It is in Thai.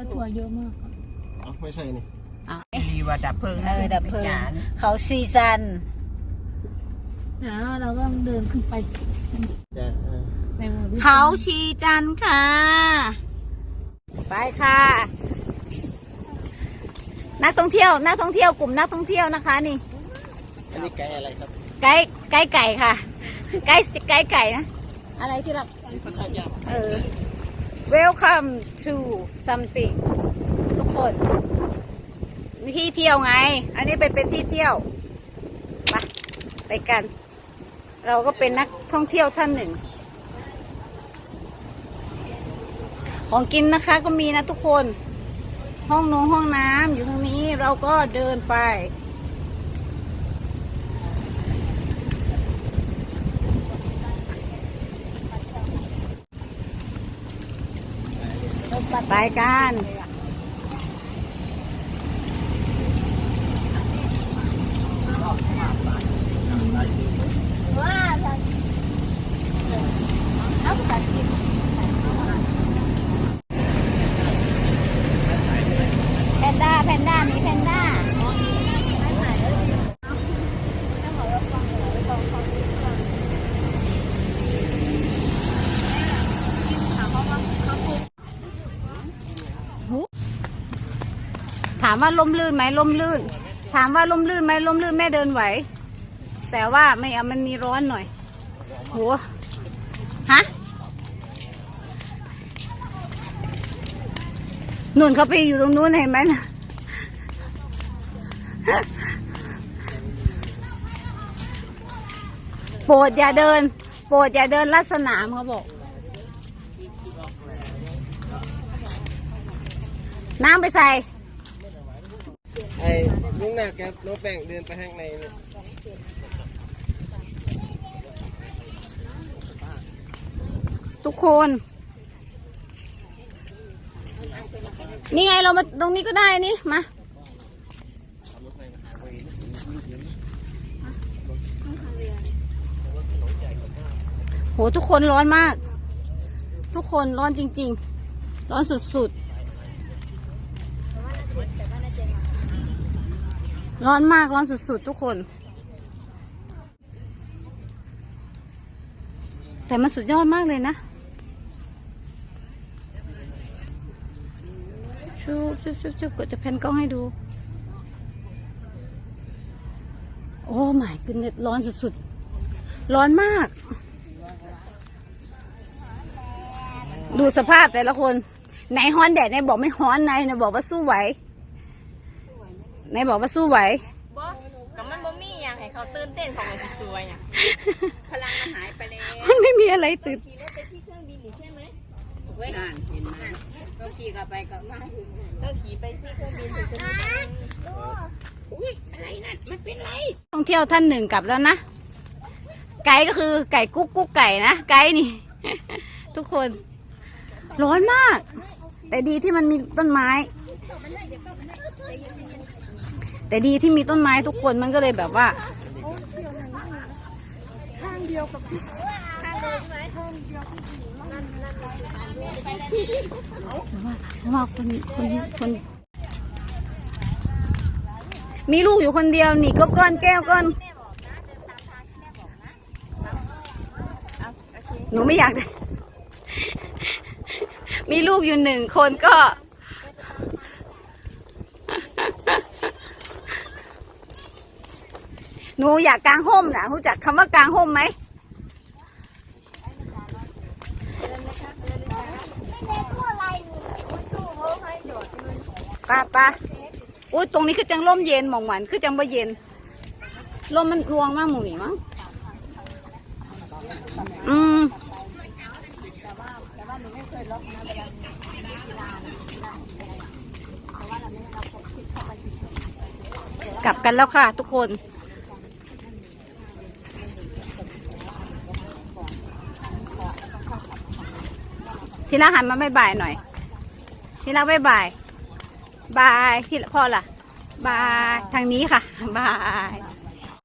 แล้วถั่วเยอะมากเอ้าไม่ใช่นี่ดีว่าดับเพลิงเออดับเพลิงจานเขาชีจันนะเราก็เดินขึ้นไปจะเออใส่หมวกเขาชีจันทร์ค่ะ ไปค่ะ นักท่องเที่ยวนักท่องเที่ยวกลุ่มนักท่องเที่ยวนะคะนี่อันนี้ไก่อะไรครับ ไก่ไก่ไก่ค่ะ ไก่ไก่ไก่นะ อะไรที่เรานี่พัทยาเออ come to something ทุกคนที่เที่ยวไง อันนี้เป็นเป็นที่เที่ยวไปไปกัน เราก็เป็นนักท่องเที่ยวท่านหนึ่ง ของกินนะคะก็มีนะทุกคน ห้องนงห้องน้ำอยู่ตรงนี้เราก็เดินไป ไปกัน แพนด้า แพนด้า มีแพนด้า ถามว่าลมลื่นไหมลมลื่น ถามว่าลมลื่นไหมลมลื่นแม่เดินไหว แต่ว่าไม่เอามันมีร้อนหน่อยโหฮะนุ่นเขาไปอยู่ตรงนู้นเห็นไหมนะโปรดอย่าเดิน โปรดอย่าเดินลัดสนามเขาบอก น้ำไปใส่ ไอ้ลุงหน้าแกโน้ตแป้งเดินไปข้างในนี่ทุกคน นี่ไงเรามาตรงนี้ก็ได้นี่ มา โห ทุกคนร้อนมาก ทุกคนร้อนจริง ๆ ร้อนสุด ๆ ร้อนมากร้อนสุดๆ ทุกคน แต่มันสุดยอดมากเลยนะชุบชุบชุบชุบก็จะแพนกล้องให้ดู โอ้ my goodness ร้อนสุดๆ ร้อนมาก ดูสภาพแต่ละคน ไหนฮ้อนแดดไหนบอกไม่ฮ้อนไหนไหนบอกว่าสู้ไหว ไหนบอกว่าสู้ไหวบ่กับมันบ่มีอย่างให้เขาตื่นเต้นของมันสิสวยอะพลังมันหายไปแล้วมันไม่มีอะไรตื่นขี่รถไปที่เครื่องบินนี่ใช่ไหมเว้ยนั่นเห็นไหมก็ขี่กลับไปกลับมาถึงก็ขี่ไปที่เครื่องบินถึงเครื่องบินอุ้ยอะไรนั่นมันเป็นไรท่องเที่ยวท่านหนึ่งกลับแล้วนะไกด์ก็คือไก่กุ๊กกุ๊กไก่นะไกด์นี่ ทุกคน ร้อนมาก แต่ดีที่มันมีต้นไม้ แต่ดีที่มีต้นไม้ทุกคนมันก็เลยแบบว่าเพราะว่าคนคนคนมีลูกอยู่คนเดียวนี่ก็ก้อนแก้วก้อนหนูไม่อยาก มีลูกอยู่หนึ่งคนก็ หนูอยากกางห่มนะรู้จักคำว่ากางห่มไหมป้าป้าอุ้ยตรงนี้คือจังร่มเย็นหมองหวานคือจังบ่เย็นลมมันรวงมากหมูนี่มั้งอืมกลับกันแล้วค่ะทุกคน ทีละหันมาบายบายหน่อย ทีละบายบายบายที่พ่อล่ะ บาย ทางนี้ค่ะ บาย